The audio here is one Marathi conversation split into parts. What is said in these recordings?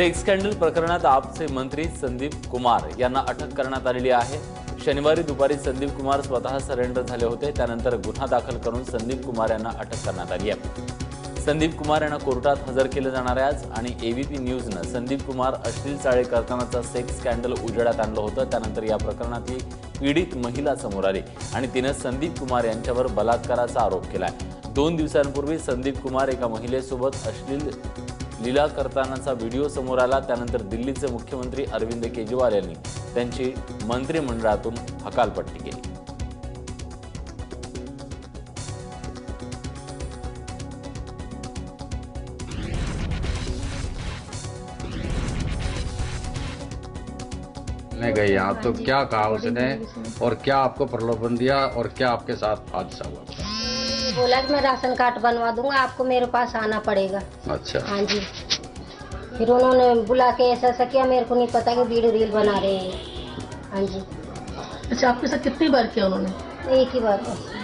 सेक्स स्कॅन्डल प्रकरणात आपचे मंत्री संदीप कुमार यांना अटक करण्यात आलेली आहे. शनिवारी दुपारी संदीप कुमार स्वतः सरेंडर झाले होते. त्यानंतर गुन्हा दाखल करून संदीप कुमार यांना अटक करण्यात आली आहे. संदीप कुमार यांना कोर्टात हजर केलं जाणार आहे आज आणि एबीपी न्यूजनं संदीप कुमार अश्लील चाळे करतानाचा सेक्स स्कॅन्डल उजेडात आणलं होतं. त्यानंतर या प्रकरणातली पीडित महिला समोर आली आणि तिनं संदीप कुमार यांच्यावर बलात्काराचा आरोप केलाय. दोन दिवसांपूर्वी संदीप कुमार एका महिलेसोबत अश्लील लीला करतानाचा व्हिडिओ समोर आला. त्यानंतर दिल्लीचे मुख्यमंत्री अरविंद केजरीवाल यांनी त्यांची मंत्रिमंडळातून हकालपट्टी केली. मैं गई यहाँ तो क्या कहा उसने? और क्या आपको प्रलोभन दिया? और क्या आपके साथ हादसा हुआ? बोला कि मैं राशन कार्ड बनवा दूँगा आपको मेरे पास आना पड़ेगा। अच्छा। हाँ जी। फिर उन्होंने बुला के ऐसा ऐसा किया मेरे को नहीं पता कि वीडियो रील बना रहे हैं। हाँ जी। अच्छा आपके साथ कितनी बार किया उन्होंने? एक ही है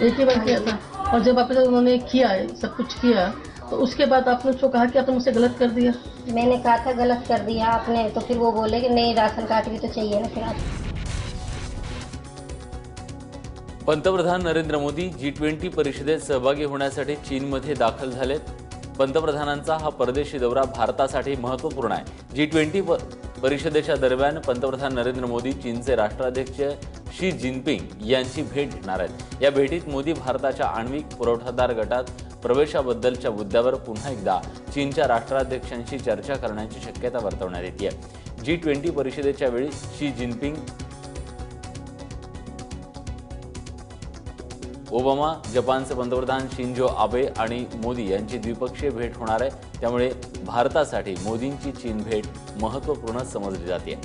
एक ही बार किया था? और जब आपके साथ उन्होंने किया है सब कुछ किया तो उसके बाद आपने उसको कहा कि आपने मुझसे गलत कर दिया? मैंने कहा था गलत कर दिया आपने तो फिर वो बोले कि नहीं राशन कार्ड भी तो चाहिए ना फिर आप। पंतप्रधान नरेंद्र मोदी जी ट्वेंटी परिषदेत सहभागी होण्यासाठी चीनमध्ये दाखल झालेत. पंतप्रधानांचा हा परदेशी दौरा भारतासाठी महत्त्वपूर्ण आहे. जी ट्वेंटी परिषदेच्या दरम्यान पंतप्रधान नरेंद्र मोदी चीनचे राष्ट्राध्यक्ष शी जिनपिंग यांची भेट घेणार आहेत. या भेटीत मोदी भारताच्या आण्विक पुरवठादार गटात प्रवेशाबद्दलच्या मुद्द्यावर पुन्हा एकदा चीनच्या राष्ट्राध्यक्षांशी चर्चा करण्याची शक्यता वर्तवण्यात येते. जी ट्वेंटी परिषदेच्या वेळी शी जिनपिंग ओबामा जपानचे पंतप्रधान शिंजो आबे आणि मोदी यांची द्विपक्षीय भेट होणार आहे. त्यामुळे भारतासाठी मोदींची चीन भेट महत्त्वपूर्ण समजली जाते.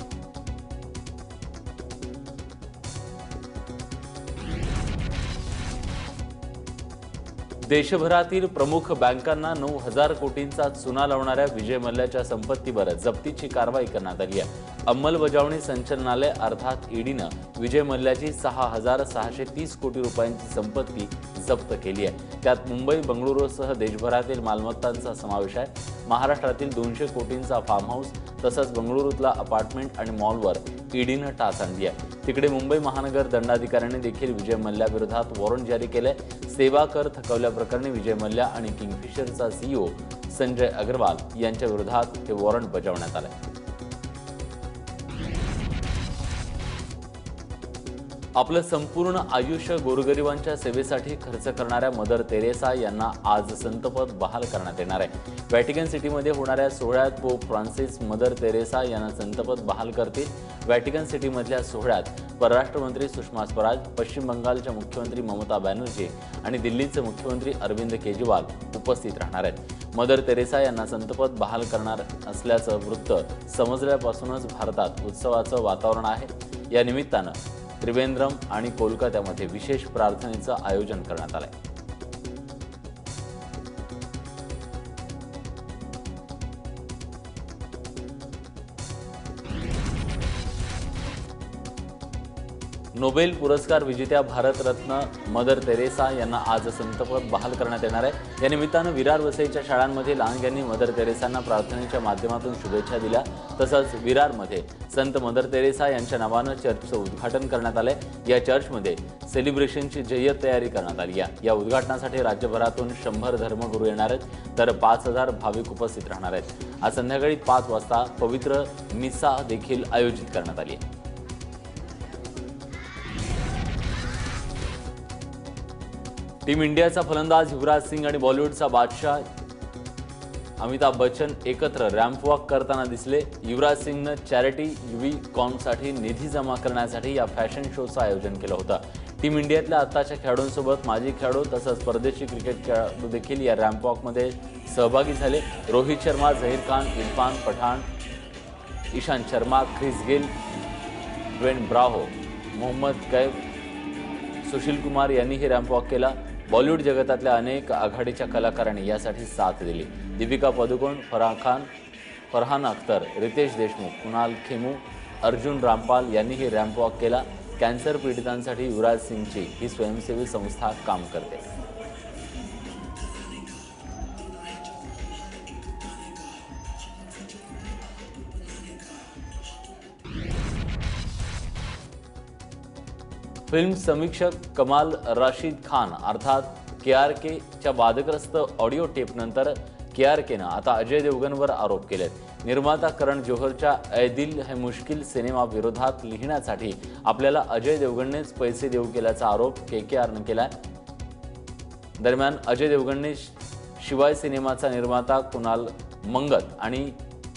देशभरातील प्रमुख बँकांना नऊ हजार कोटींचा चुना लावणाऱ्या विजय मल्ल्याच्या संपत्तीवर जप्तीची कारवाई करण्यात आली आहे. अंमलबजावणी संचालनालय अर्थात ईडीनं विजय मल्ल्याची सहा हजार सहाशे तीस कोटी रुपयांची संपत्ती जप्त केली आहे. त्यात मुंबई बंगळुरूसह देशभरातील मालमत्तांचा समावेश आहे. महाराष्ट्रातील दोनशे कोटींचा फार्म हाऊस तसंच बंगळुरूतला अपार्टमेंट आणि मॉलवर ईडीनं टाच आणली आहे. तिकडे मुंबई महानगर दंडाधिकाऱ्याने देखील विजय मल्ल्याविरोधात वॉरंट जारी केलंय. सेवा कर थकवल्याप्रकरणी विजय मल्ल्या आणि किंगफिशरचा सीईओ संजय अग्रवाल यांच्या विरोधात हे वॉरंट बजावण्यात आलंय. आपलं संपूर्ण आयुष्य गोरगरिबांच्या सेवेसाठी खर्च करणाऱ्या मदर तेरेसा यांना आज संतपद बहाल करण्यात येणार आहे. व्हॅटिकन सिटीमध्ये होणाऱ्या सोहळ्यात पोप फ्रान्सिस मदर तेरेसा यांना संतपद बहाल करतील. व्हॅटिकन सिटीमधल्या सोहळ्यात परराष्ट्र मंत्री सुषमा स्वराज पश्चिम बंगालच्या मुख्यमंत्री ममता बॅनर्जी आणि दिल्लीचे मुख्यमंत्री अरविंद केजरीवाल उपस्थित राहणार आहेत. मदर तेरेसा यांना संतपद बहाल करणार असल्याचं वृत्त समजल्यापासूनच भारतात उत्सवाचं वातावरण आहे. या निमित्तानं त्रिवेंद्रम आणि कोलकात्यामध्ये विशेष प्रार्थनेचं आयोजन करण्यात आलंय. नोबेल पुरस्कार विजेत्या भारतरत्न मदर तेरेसा यांना आज संतपद बहाल करण्यात येणार आहे. या निमित्तानं विरार वसईच्या शाळांमध्ये लांग यांनी मदर तेरेसांना प्रार्थनेच्या माध्यमातून शुभेच्छा दिल्या. तसंच विरारमध्ये संत मदर तेरेसा यांच्या नावानं चर्चचं उद्घाटन करण्यात आलंय. या चर्चमध्ये सेलिब्रेशनची जय्यत तयारी करण्यात आली आहे. या उद्घाटनासाठी राज्यभरातून शंभर धर्मगुरू येणार आहेत. तर पाच हजार भाविक उपस्थित राहणार आहेत. आज संध्याकाळी पाच वाजता पवित्र मिसा देखील आयोजित करण्यात आली आहे. टीम इंडियाचा फलंदाज युवराज सिंग आणि बॉलिवूडचा बादशाह अमिताभ बच्चन एकत्र रॅम्प वॉक करताना दिसले. युवराज सिंगनं चॅरिटी युवी कॉमसाठी निधी जमा करण्यासाठी या फॅशन शोचं आयोजन केलं होतं. टीम इंडियातल्या आत्ताच्या खेळाडूंसोबत माजी खेळाडू तसंच परदेशी क्रिकेट खेळाडू देखील या रॅम्प वॉकमध्ये सहभागी झाले. Rohit Sharma Zaheer Khan Irfan Pathan Ishant Sharma Chris Gayle Dwayne Bravo Mohammad Kaif Sushil Kumar यांनीही रॅम्प वॉक केला. बॉलिवूड जगतातल्या अनेक आघाडीच्या कलाकारांनी यासाठी साथ दिली. दीपिका पदुकोण फराह खान फरहान अख्तर रितेश देशमुख कुणाल खेमू अर्जुन रामपाल यांनीही रॅम्पवॉक रॅम्प वॉक केला. कॅन्सर पीडितांसाठी युवराज सिंगची ही स्वयंसेवी संस्था काम करते. फिल्म समीक्षक कमाल राशीद खान अर्थात के आर केच्या वादग्रस्त ऑडिओ टेपनंतर के आर केनं आता अजय देवगणवर आरोप केलेत. निर्माता करण जोहरच्या ऐ दिल है मुश्किल सिनेमा विरोधात लिहिण्यासाठी आपल्याला अजय देवगणनेच पैसे देऊ केल्याचा आरोप के के आरनं केला दरम्यान अजय देवगणने शिवाय सिनेमाचा निर्माता कुणाल मंगत आणि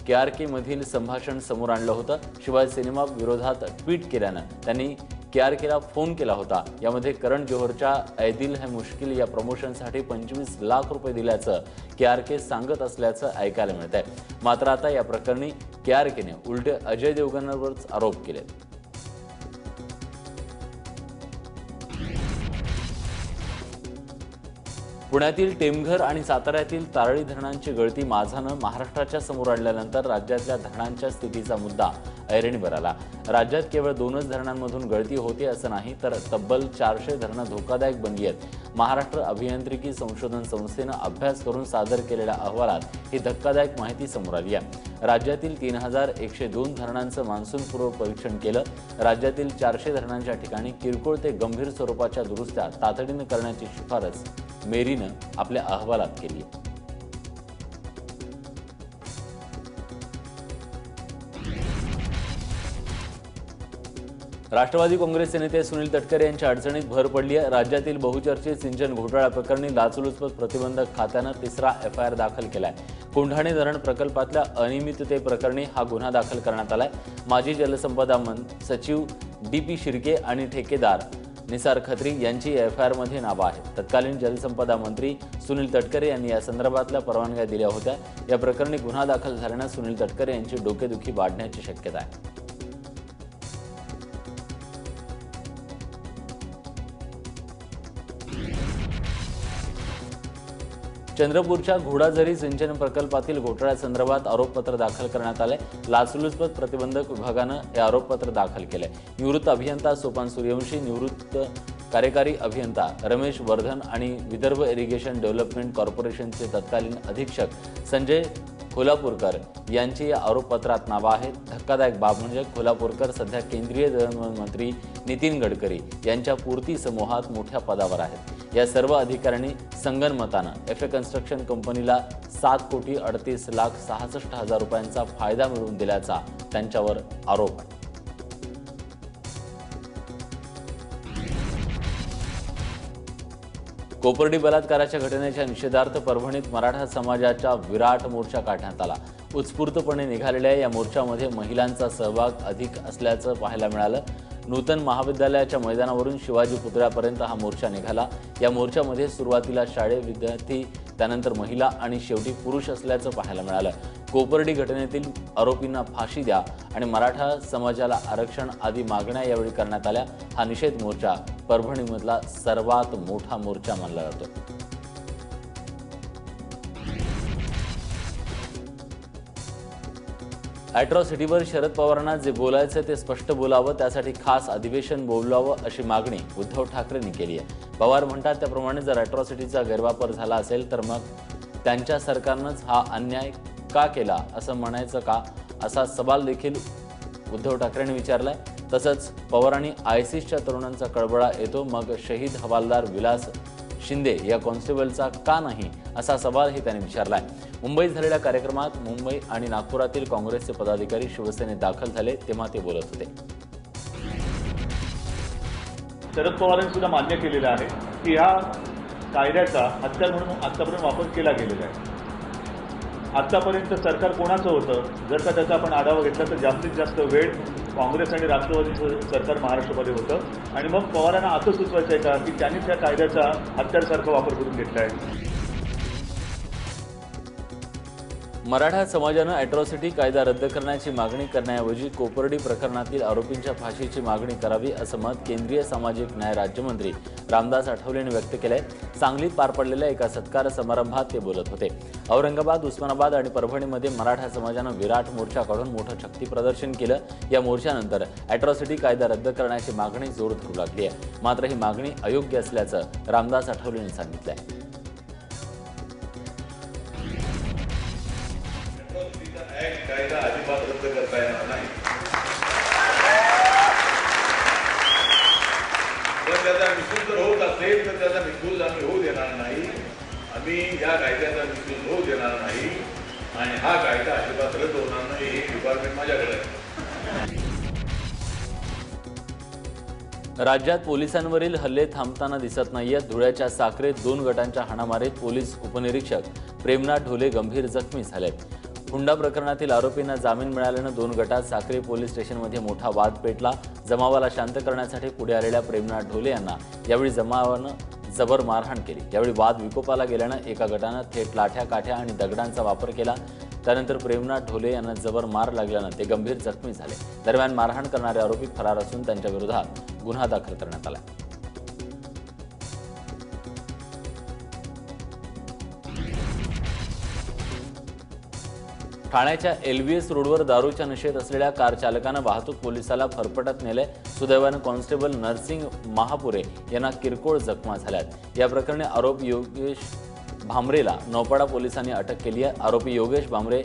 के आर के मधील संभाषण समोर आणलं होतं. शिवाय सिनेमा विरोधात ट्विट केल्यानं त्यांनी के आर केला फोन केला होता. यामध्ये करण जोहरच्या ऐदिल है मुश्किल या प्रमोशनसाठी पंचवीस लाख रुपये दिल्याचं के आर के सांगत असल्याचं ऐकायला मिळत आहे मात्र आता या प्रकरणी के आर केने उलटे अजय देवगणवरच आरोप केलेत पुण्यातील टेमघर आणि साताऱ्यातील तारळी धरणांची गळती माझानं महाराष्ट्राच्या समोर आणल्यानंतर राज्यातल्या धरणांच्या स्थितीचा मुद्दा ऐरणीवर आला राज्यात केवळ दोनच धरणांमधून गळती होते असं नाही तर तब्बल चारशे धरणं धोकादायक बनली आहेत. महाराष्ट्र अभियांत्रिकी संशोधन संस्थेनं अभ्यास करून सादर केलेल्या अहवालात ही धक्कादायक माहिती समोर आली आहे. राज्यातील तीन हजार एकशे दोन धरणांचं मान्सूनपूर्व परीक्षण केलं. राज्यातील चारशे धरणांच्या ठिकाणी किरकोळ ते गंभीर स्वरूपाच्या दुरुस्त्या तातडीनं करण्याची शिफारस मेरीनं आपल्या अहवालात केली आहे. राष्ट्रवादी काँग्रेसचे नेते सुनील तटकरे यांच्या अडचणीत भर पडली आहे. राज्यातील बहुचर्चित सिंचन घोटाळा प्रकरणी लाचलुचपत प्रतिबंधक खात्यानं तिसरा एफ आय आर दाखल केलाय. कोंढाणे धरण प्रकल्पातल्या अनियमिततेप्रकरणी हा गुन्हा दाखल करण्यात आलाय. माजी जलसंपदा मन सचिव डी पी शिर्के आणि ठेकेदार निसार खत्री यांची एफ आय आरमध्ये नावं आहेत. तत्कालीन जलसंपदा मंत्री सुनील तटकरे यांनी या संदर्भातल्या परवानग्या दिल्या होत्या. या प्रकरणी गुन्हा दाखल झाल्यानं सुनील तटकरे यांची डोकेदुखी वाढण्याची शक्यता आहे. चंद्रपूरच्या घोडाझरी सिंचन प्रकल्पातील घोटाळ्यासंदर्भात आरोपपत्र दाखल करण्यात आले. लाचलुचपत प्रतिबंधक विभागानं हे आरोपपत्र दाखल केलंय निवृत्त अभियंता सोपान सूर्यवंशी निवृत्त कार्यकारी अभियंता रमेश वर्धन आणि विदर्भ इरिगेशन डेव्हलपमेंट कॉर्पोरेशनचे तत्कालीन अधीक्षक संजय खोलापूरकर यांची या आरोपपत्रात नावं आहेत. धक्कादायक बाब म्हणजे खोलापूरकर सध्या केंद्रीय दळणवळण मंत्री नितीन गडकरी यांच्या पूर्ती समूहात मोठ्या पदावर आहेत. या सर्व अधिकाऱ्यांनी संगनमतानं एफ ए कन्स्ट्रक्शन कंपनीला सात कोटी अडतीस लाख सहासष्ट हजार रुपयांचा फायदा मिळवून दिल्याचा त्यांच्यावर आरोप. आहे कोपर्डी बलात्काराच्या घटनेच्या निषेधार्थ परभणीत मराठा समाजाच्या विराट मोर्चा काढण्यात आला. उत्स्फूर्तपणे निघालेल्या या मोर्चामध्ये महिलांचा सहभाग अधिक असल्याचं पाहायला मिळालं. नूतन महाविद्यालयाच्या मैदानावरून शिवाजी पुतळ्यापर्यंत हा मोर्चा निघाला. या मोर्चामध्ये सुरुवातीला शाळे विद्यार्थी त्यानंतर महिला आणि शेवटी पुरुष असल्याचं पाहायला मिळालं. कोपर्डी घटनेतील आरोपींना फाशी द्या आणि मराठा समाजाला आरक्षण आदी मागण्या यावेळी करण्यात आल्या. हा निषेध मोर्चा परभणीमधला सर्वात मोठा मोर्चा मानला जातो. अॅट्रॉसिटीवर शरद पवारांना जे बोलायचं ते स्पष्ट बोलावं त्यासाठी खास अधिवेशन बोलवावं अशी मागणी उद्धव ठाकरेंनी केली आहे. पवार म्हणतात त्याप्रमाणे जर अॅट्रॉसिटीचा गैरवापर झाला असेल तर मग त्यांच्या सरकारनंच हा अन्याय का केला असं म्हणायचं का? असा सवाल देखील उद्धव ठाकरेंनी विचारलाय. तसंच पवारांनी आयसीसच्या तरुणांचा कळबळा येतो मग शहीद हवालदार विलास शिंदे या कॉन्स्टेबलचा का नाही असा सवालही त्यांनी विचारलाय. मुंबईत झालेल्या कार्यक्रमात मुंबई आणि नागपुरातील काँग्रेसचे पदाधिकारी शिवसेनेत दाखल झाले तेव्हा ते बोलत होते. शरद पवारांनी सुद्धा मान्य केलेलं आहे की ह्या कायद्याचा हत्यार म्हणून आतापर्यंत वापर केला गेलेला आहे. आतापर्यंत सरकार कोणाचं होतं? जर का त्याचा आपण आढावा घेतला तर जास्तीत जास्त वेळ काँग्रेस आणि राष्ट्रवादीचं सरकार महाराष्ट्रामध्ये होतं. आणि मग पवारांना असं सुचवायचं आहे का की त्यांनीच या कायद्याचा हत्यारसारखा वापर करून घेतला आहे? मराठा समाजानं अॅट्रॉसिटी कायदा रद्द करण्याची मागणी करण्याऐवजी कोपर्डी प्रकरणातील आरोपींच्या फाशीची मागणी करावी असं मत केंद्रीय सामाजिक न्याय राज्यमंत्री रामदास आठवले यांनी व्यक्त केलंय. सांगलीत पार पडलेल्या एका सत्कार समारंभात ते बोलत होते. औरंगाबाद उस्मानाबाद आणि परभणीमध्ये मराठा समाजानं विराट मोर्चा काढून मोठं शक्ती प्रदर्शन केलं. या मोर्चानंतर अॅट्रॉसिटी कायदा रद्द करण्याची मागणी जोर धरू लागली आहे. मात्र ही मागणी अयोग्य असल्याचं रामदास आठवले यांनी सांगितलं आहे होत असेल तर त्याचा मिसयूज आम्ही होऊ देणार नाही. आम्ही या कायद्याचा मिसयूज होऊ देणार नाही. आणि हा कायदा अजिबात रद्द होणार नाही हे डिपार्टमेंट माझ्याकडे आहे. राज्यात पोलिसांवरील हल्ले थांबताना दिसत नाहीयेत. धुळ्याच्या साखरेत दोन गटांच्या हाणामारीत पोलीस उपनिरीक्षक प्रेमनाथ ढोले गंभीर जखमी झालेत. हुंडा प्रकरणातील आरोपींना जामीन मिळाल्यानं दोन गटात साक्री पोलीस स्टेशनमध्ये मोठा वाद पेटला. जमावाला शांत करण्यासाठी पुढे आलेल्या प्रेमनाथ ढोले यांना यावेळी जमावानं जबर मारहाण केली. यावेळी वाद विकोपाला गेल्यानं एका गटानं थेट लाठ्या काठ्या आणि दगडांचा वापर केला. त्यानंतर प्रेमनाथ ढोले यांना जबर मार लागल्यानं ते गंभीर जखमी झाले. दरम्यान मारहाण करणारे आरोपी फरार असून त्यांच्या विरोधात गुन्हा दाखल करण्यात आला. ठाण्याच्या एलव्हीएस रोडवर दारूच्या नशेत असलेल्या कार चालकानं वाहतूक पोलिसाला फरफटत नेले. सुदैवानं कॉन्स्टेबल नरसिंग महापुरे यांना किरकोळ जखमा झाल्यात. या प्रकरणी आरोप योगेश भामरेला नौपाडा पोलिसांनी अटक केली आहे. आरोपी Yogesh Bhamre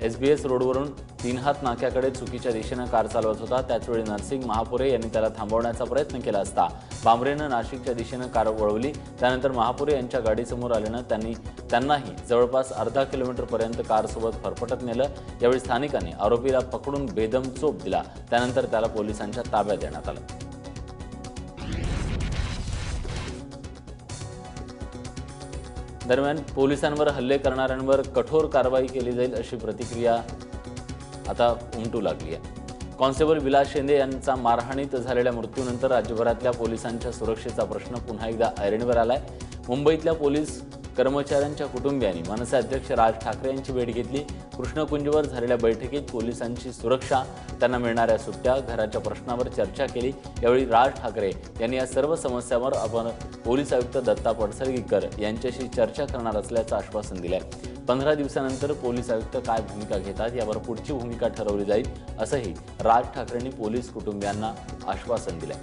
S B S रोडवरून तीन हात नाक्याकडे चुकीच्या दिशेनं कार चालवत होता. त्याचवेळी नरसिंग महापुरे यांनी त्याला थांबवण्याचा प्रयत्न केला असता. भांबरेनं नाशिकच्या दिशेनं कार वळवली. त्यानंतर महापुरे यांच्या गाडीसमोर आल्यानं त्यांनी त्यांनाही जवळपास अर्धा किलोमीटरपर्यंत कारसोबत फरफटत नेलं. यावेळी स्थानिकांनी आरोपीला पकडून बेदम चोप दिला. त्यानंतर त्याला पोलिसांच्या ताब्यात देण्यात आलं. दरम्यान पोलिसांवर हल्ले करणाऱ्यांवर कठोर कारवाई केली जाईल अशी प्रतिक्रिया आता उमटू लागली आहे. कॉन्स्टेबल विलास शेंदे यांचा मारहाणीत झालेल्या मृत्यूनंतर राज्यभरातल्या पोलिसांच्या सुरक्षेचा प्रश्न पुन्हा एकदा ऐरणीवर आलाय. मुंबईतल्या पोलीस कर्मचाऱ्यांच्या कुटुंबियांनी मनसे अध्यक्ष राज ठाकरे यांची भेट घेतली. कृष्णकुंजवर झालेल्या बैठकीत पोलिसांची सुरक्षा त्यांना मिळणाऱ्या सुट्ट्या घराच्या प्रश्नावर चर्चा केली. यावेळी राज ठाकरे यांनी या सर्व समस्यांवर आपण पोलीस आयुक्त दत्ता पडसलगीकर यांच्याशी चर्चा करणार असल्याचं आश्वासन दिलंय. पंधरा दिवसानंतर पोलीस आयुक्त काय भूमिका घेतात यावर पुढची भूमिका ठरवली जाईल असंही राज ठाकरेंनी पोलीस कुटुंबियांना आश्वासन दिलंय.